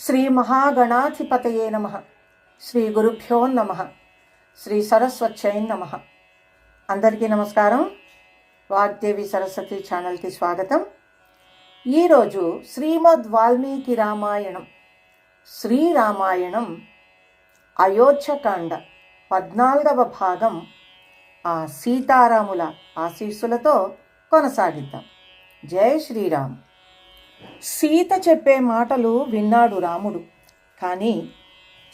శ్రీ మహాగణాధిపతయే నమ. శ్రీ గురుభ్యో నమ. శ్రీ సరస్వత్యై నమ. అందరికీ నమస్కారం. వాగ్దేవి సరస్వతి ఛానల్కి స్వాగతం. ఈరోజు శ్రీమద్ వాల్మీకి రామాయణం. శ్రీరామాయణం అయోధ్యకాండ పద్నాలుగవ భాగం ఆ సీతారాముల ఆశీస్సులతో కొనసాగిద్దాం. జై శ్రీరామ్. సీత చెప్పే మాటలు విన్నాడు రాముడు. కానీ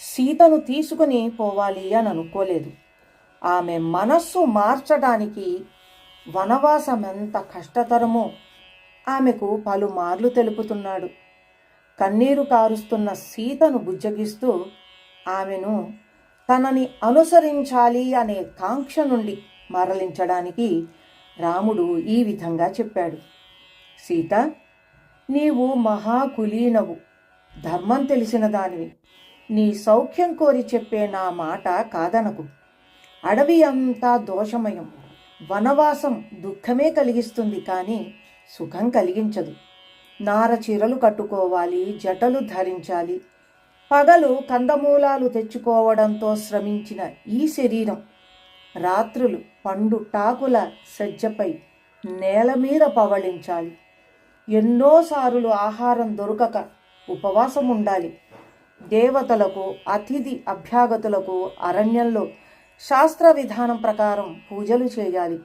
సీతను తీసుకుని పోవాలి అని అనుకోలేదు. ఆమె మనస్సు మార్చడానికి వనవాసం ఎంత కష్టతరమో ఆమెకు పలుమార్లు తెలుపుతున్నాడు. కన్నీరు కారుస్తున్న సీతను బుజ్జగిస్తూ ఆమెను తనని అనుసరించాలి అనే కాంక్ష నుండి మరలించడానికి రాముడు ఈ విధంగా చెప్పాడు. సీత నీవు మహాకులీనవు. ధర్మం తెలిసిన దానివి. నీ సౌఖ్యం కోరి చెప్పే నా మాట కాదనకు. అడవి అంతా దోషమయం. వనవాసం దుఃఖమే కలిగిస్తుంది కానీ సుఖం కలిగించదు. నార చీరలు కట్టుకోవాలి జటలు ధరించాలి. పగలు కందమూలాలు తెచ్చుకోవడంతో శ్రమించిన ఈ శరీరం. రాత్రులు పండు టాకుల సజ్జపై నేల మీద పవళించాలి. ఎన్నోసార్లు ఆహారం దొరకక ఉపవాసం ఉండాలి దేవతలకు అతిథి అభ్యాగతులకు అరణ్యంలో శాస్త్ర విధానం ప్రకారం పూజలు చేయాలి.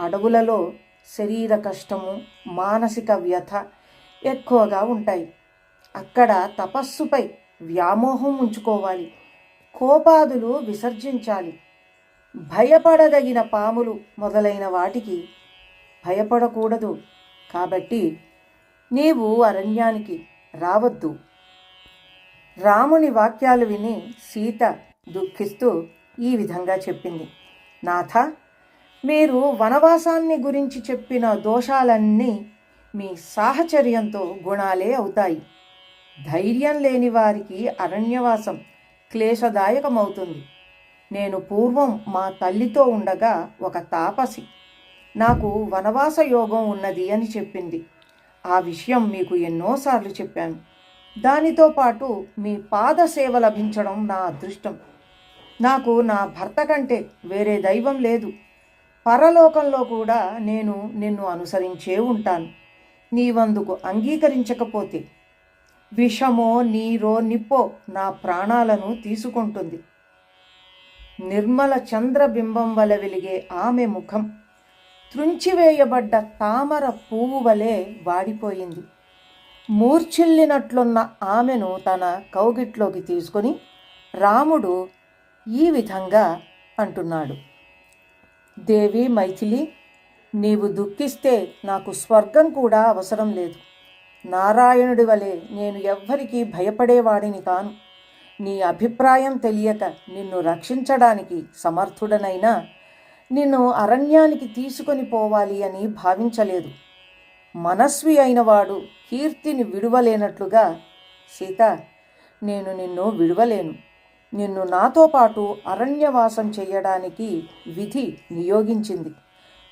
అడవులలో శరీర కష్టము మానసిక వ్యథ ఎక్కువగా ఉంటాయి. అక్కడ తపస్సుపై వ్యామోహం ఉంచుకోవాలి. కోపాదులు విసర్జించాలి. భయపడదగిన పాములు మొదలైన వాటికి భయపడకూడదు. కాబట్టి నీవు అరణ్యానికి రావద్దు. రాముని వాక్యాలు విని సీత దుఃఖిస్తూ ఈ విధంగా చెప్పింది. నాథ మీరు వనవాసాన్ని గురించి చెప్పిన దోషాలన్నీ మీ సాహచర్యంతో గుణాలే అవుతాయి. ధైర్యం లేని వారికి అరణ్యవాసం క్లేశదాయకమవుతుంది. నేను పూర్వం మా తల్లితో ఉండగా ఒక తాపసి నాకు వనవాస యోగం ఉన్నది అని చెప్పింది. ఆ విషయం మీకు ఎన్నోసార్లు చెప్పాను. దానితో పాటు మీ పాద సేవ లభించడం నా అదృష్టం. నాకు నా భర్త కంటే వేరే దైవం లేదు. పరలోకంలో కూడా నేను నిన్ను అనుసరించే ఉంటాను. నీవందుకు అంగీకరించకపోతే విషమో నీరో నిప్పో నా ప్రాణాలను తీసుకుంటుంది. నిర్మల చంద్రబింబం వల వెలిగే ఆమె ముఖం. త్రుంచివేయబడ్డ తామర పువ్వు వలె వాడిపోయింది. మూర్ఛిల్లినట్లున్న ఆమెను తన కౌగిట్లోకి తీసుకొని రాముడు ఈ విధంగా అంటున్నాడు. దేవి మైథిలి నీవు దుఃఖిస్తే నాకు స్వర్గం కూడా అవసరం లేదు. నారాయణుడి వలె నేను ఎవ్వరికీ భయపడేవాడిని కాను. నీ అభిప్రాయం తెలియక నిన్ను రక్షించడానికి సమర్థుడనైనా నిన్ను అరణ్యానికి తీసుకొని పోవాలి అని భావించలేదు. మనస్వి అయినవాడు కీర్తిని విడువలేనట్లుగా సీత నేను నిన్ను విడువలేను. నిన్ను నాతో పాటు అరణ్యవాసం చేయడానికి విధి నియోగించింది.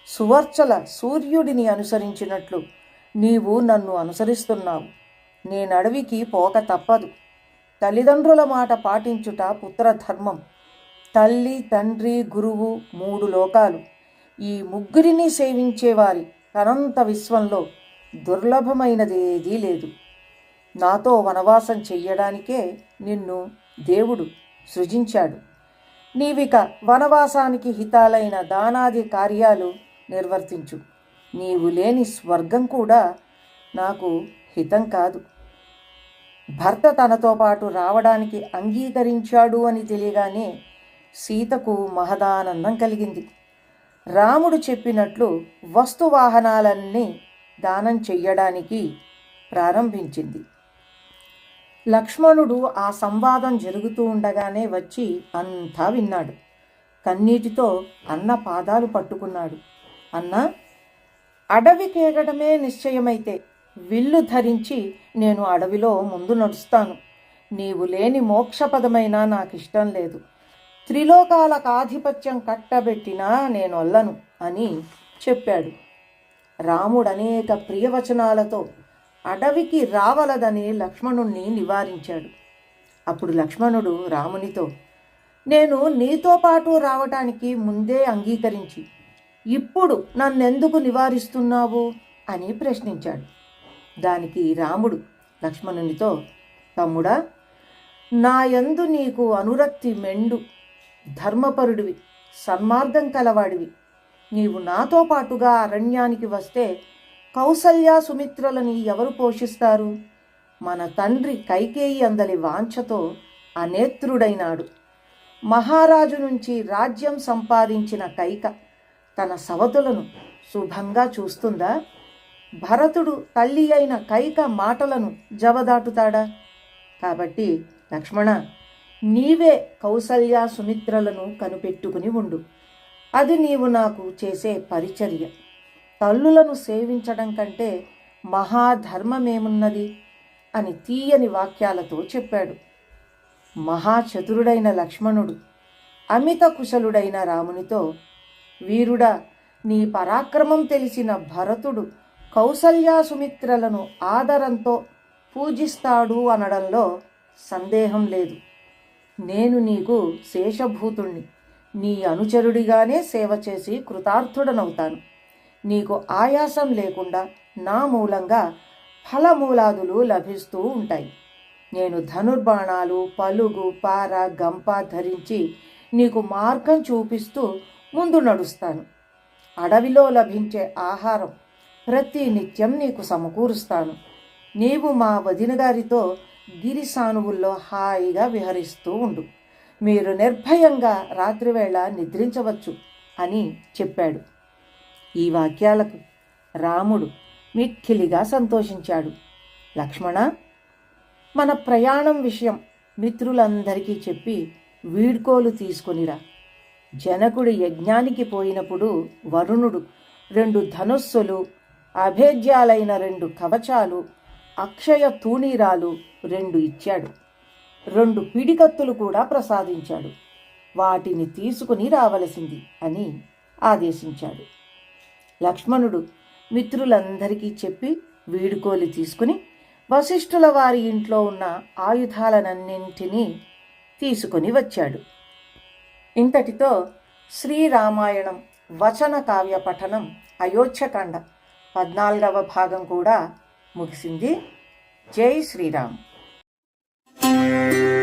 సువర్చల సూర్యుడిని అనుసరించినట్లు నీవు నన్ను అనుసరిస్తున్నావు. నేను అడవికి పోక తప్పదు. తల్లిదండ్రుల మాట పాటించుట పుత్రధర్మం. తల్లి తండ్రి గురువు మూడు లోకాలు. ఈ ముగ్గురిని సేవించేవారి అనంత విశ్వంలో దుర్లభమైనదేదీ లేదు. నాతో వనవాసం చెయ్యడానికే నిన్ను దేవుడు సృజించాడు. నీవిక వనవాసానికి హితాలైన దానాది కార్యాలు నిర్వర్తించు. నీవు లేని స్వర్గం కూడా నాకు హితం కాదు. భర్త తనతో పాటు రావడానికి అంగీకరించాడు అని తెలియగానే సీతకు మహదానందం కలిగింది. రాముడు చెప్పినట్లు వస్తువాహనాలన్నీ దానం చెయ్యడానికి ప్రారంభించింది. లక్ష్మణుడు ఆ సంవాదం జరుగుతూ ఉండగానే వచ్చి అంతా విన్నాడు. కన్నీటితో అన్న పాదాలు పట్టుకున్నాడు. అన్న అడవి కేగడమే నిశ్చయమైతే విల్లు ధరించి నేను అడవిలో ముందు నడుస్తాను. నీవు లేని మోక్షపదమైనా నాకు ఇష్టం లేదు. త్రిలోకాలకు ఆధిపత్యం కట్టబెట్టినా నేను వల్లను అని చెప్పాడు. రాముడు అనేక ప్రియవచనాలతో అడవికి రావలదని లక్ష్మణుణ్ణి నివారించాడు. అప్పుడు లక్ష్మణుడు రామునితో నేను నీతో పాటు రావటానికి ముందే అంగీకరించి ఇప్పుడు నన్నెందుకు నివారిస్తున్నావు? అని ప్రశ్నించాడు. దానికి రాముడు లక్ష్మణునితో తమ్ముడా నా యందు నీకు అనురక్తి మెండు. ధర్మపరుడివి సన్మార్గం కలవాడివి. నీవు నాతో పాటుగా అరణ్యానికి వస్తే కౌసల్య సుమిత్రలని ఎవరు పోషిస్తారు? మన తండ్రి కైకేయి అందలి వాంఛతో అనేత్రుడైనాడు. మహారాజు నుంచి రాజ్యం సంపాదించిన కైక తన సవతులను శుభంగా చూస్తుందా? భరతుడు తల్లి అయిన కైక మాటలను జవదాటుతాడా? కాబట్టి లక్ష్మణ నీవే కౌసల్య సుమిత్రలను కనిపెట్టుకుని ఉండు. అది నీవు నాకు చేసే పరిచర్య. తల్లులను సేవించడం కంటే మహాధర్మమేమున్నది? అని తీయని వాక్యాలతో చెప్పాడు. మహాచతురుడైన లక్ష్మణుడు అమిత కుశలుడైన రామునితో వీరుడా నీ పరాక్రమం తెలిసిన భరతుడు కౌసల్యా సుమిత్రలను ఆదరంతో పూజిస్తాడు అనడంలో సందేహం లేదు. నేను నీకు శేషభూతుణ్ణి. నీ అనుచరుడిగానే సేవ చేసి కృతార్థుడనవుతాను. నీకు ఆయాసం లేకుండా నా మూలంగా ఫలమూలాదులు లభిస్తూ ఉంటాయి. నేను ధనుర్బాణాలు పలుగు పార గంప ధరించి నీకు మార్గం చూపిస్తూ ముందు నడుస్తాను. అడవిలో లభించే ఆహారం ప్రతి నిత్యం నీకు సమకూరుస్తాను. నీవు మా వదినగారితో గిరి సానువుల్లో హాయిగా విహరిస్తూ ఉండు. మీరు నిర్భయంగా రాత్రివేళ నిద్రించవచ్చు అని చెప్పాడు. ఈ వాక్యాలకు రాముడు మిక్కిలిగా సంతోషించాడు. లక్ష్మణ మన ప్రయాణం విషయం మిత్రులందరికీ చెప్పి వీడ్కోలు తీసుకొనిరా జనకుడు యజ్ఞానికి పోయినప్పుడు వరుణుడు రెండు ధనుస్సులు అభేద్యాలైన రెండు కవచాలు అక్షయ తూణీరాలు రెండు ఇచ్చాడు. రెండు పిడికత్తులు కూడా ప్రసాదించాడు. వాటిని తీసుకుని రావలసింది అని ఆదేశించాడు. లక్ష్మణుడు మిత్రులందరికీ చెప్పి వీడుకోలు తీసుకుని వశిష్ఠుల వారి ఇంట్లో ఉన్న ఆయుధాలనన్నింటినీ తీసుకొని వచ్చాడు. ఇంతటితో శ్రీరామాయణం వచన కావ్య పఠనం అయోధ్యకాండ పద్నాలుగవ భాగం కూడా ముగిసింది. జై శ్రీరామ్. Música